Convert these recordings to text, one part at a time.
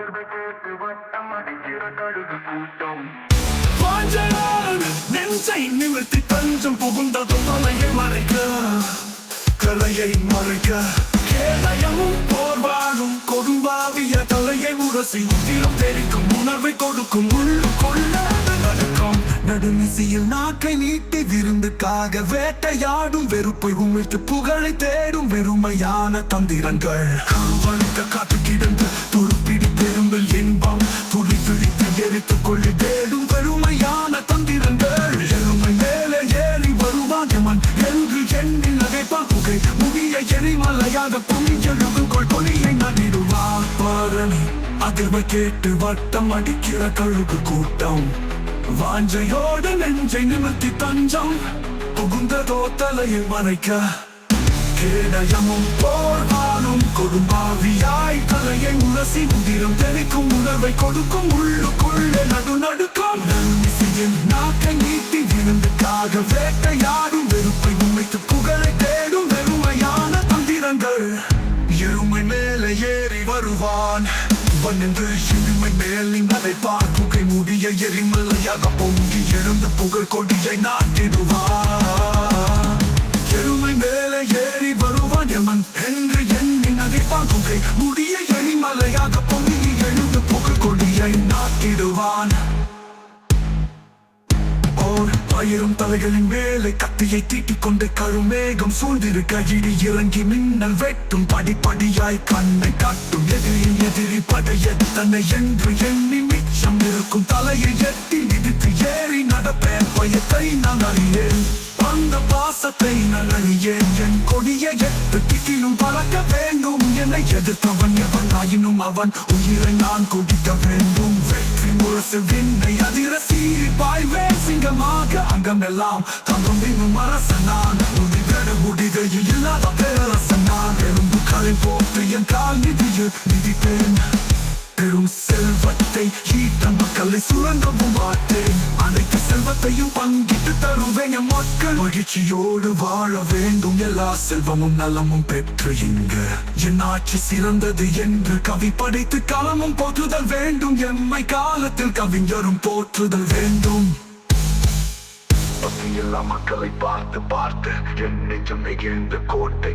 அதிர்வை கேட்டு வட்டம் அடிக்கிற கழுகு கூட்டம் நெஞ்சை நிமிர்த்தி தஞ்சம் புகுந்ததும் தலையை மறைக்க கலையை மறைக்க. கேடயமும் போர்வாடும் கொடும்பாவிய தலையை உரசி உதிரம் தெரிக்கும் உணர்வை கொடுக்கும் உள்ளு உள்ளுக்குள்ள நடக்கும். நடுநிசையில் நாக்கை நீட்டி விருந்துக்காக வேட்டையாடும் வெறுப்பை உமிழ்த்து புகழை தேடும் வெறுமையான தந்திரங்கள். கருவழுக்க காத்து கிடந்து துளித்து கொள்ளி தேடும் பெருமையான தந்திரங்கள். எருமை மேலே ஏறி வருவான் எமன் என்று எண்ணி நகைப்பான் புகை முகிய எரிமலையாக பொங்கி எழுதும் கொள். பொலியை நடிடுவான் பரணி. அதிர்வை கேட்டு வட்டம் அடிக்கிற கழுகு கூட்டம். வாஞ்சையோடு நெஞ்சை நிமித்தி தஞ்சம். புகுந்ததோ தலையை மறைக்க. கேடயமும் போர்வானும் கொடும்பாவியாய் தலையை உரசி உதிரம் தெளிக்கும் உணர்வை கொடுக்கும் உள்ளுக்குள்ளே நடு நடுக்கம். நன்மிசையின் நாக்கை நீட்டி விருந்துக்காக வேட்டையாடும் வெறுப்பை உண்மைத்து புகழை தேடும் வெறுமையான தந்திரங்கள். எருமை மேலே ஏறி வருவான். வந்தென்று இருமை மேல் நினைப்பார் புகை முடிய எரிமலையாக பொங்கி எழுந்த புகழ் கொடியை நாட்டிடுவார் புகழ் கொடியை நாட்டிடுவான். ஓர் பயிரும் தலைகளின் மேலே கத்தியை தீட்டிக் கொண்டு கருமேகம் சூழ்ந்திருக்க இடி இறங்கி மின்னல் வெட்டும் படிப்படியாய் கண்ணை காட்டும். எதிரி படைய தன்னை என்று எண்ணி மிச்சம் இருக்கும் தலையை எட்டி மிதித்து ஏறி நடப்பேன். பயத்தை நான் அறியேன். அந்த பாசத்தை நான் என் கொடிய எட்டு திக்கிலும் பறக்க வேண்டும். என்னை எதிர்த்தவன் எவன் ஆயினும் அவன் உயிரை நான் குடிக்க வேண்டும். வெற்றி முரசு விண்ணை அதிர சீறி பாய்வேன் சிங்கமாக அங்கம் எல்லாம் தங்கம் இன்னும் அரசன் நான் உதிகட முடிகையில் இல்லாத பேரரசன் நான் எறும்பு கலை போட்டு என் கால் நிதியில் மிதிப்பேன். பெரும் செல்வத்தை ஈட்ட மக்களை சுரங்கவும் மாட்டேன். அனைத்து பங்கிட்டு தருவேன் என் மக்கள். மகிழ்ச்சியோடு வாழ வேண்டும் எல்லா செல்வமும் நலமும் பெற்று இங்க. என் ஆட்சி சிறந்தது என்று கவி படைத்து களமும் போற்றுதல் வேண்டும். எம்மை காலத்தில் கவிஞரும் போற்றுதல் வேண்டும். பசியில்லா மக்களை பார்த்து பார்த்து என் நெஞ்சம் நெகிழ்ந்த கோட்டை.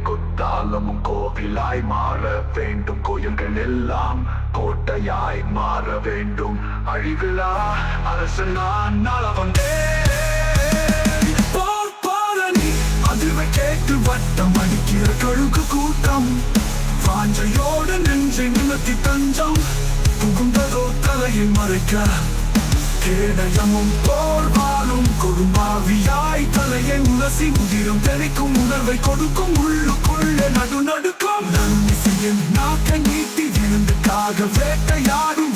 காலமும் கோவிலாய் மாற வேண்டும். கோயில்கள் எல்லாம் கோட்டையாய் மாற வேண்டும். அழிவிழா அரசு நான் நாள வந்தேன் பாரணி அதிர்வை கேட்டு வட்டம் அடிக்கிற கழுகு கூட்டம். வாஞ்சையோடு நெஞ்சை நிமித்தி தஞ்சம். புகுந்ததோ தலையை மறைக்க. கேடயமும் போர்வாலும் கொடுமாவியாய் தலையை உரசி உதிரம் தெளிக்கும் உணர்வை கொடுக்கும் உள்ளுக்குள்ள நடு நடுக்கம் நன்மிசையின் நாக்க நீட்டி விருந்துக்காக வேட்டையாடும்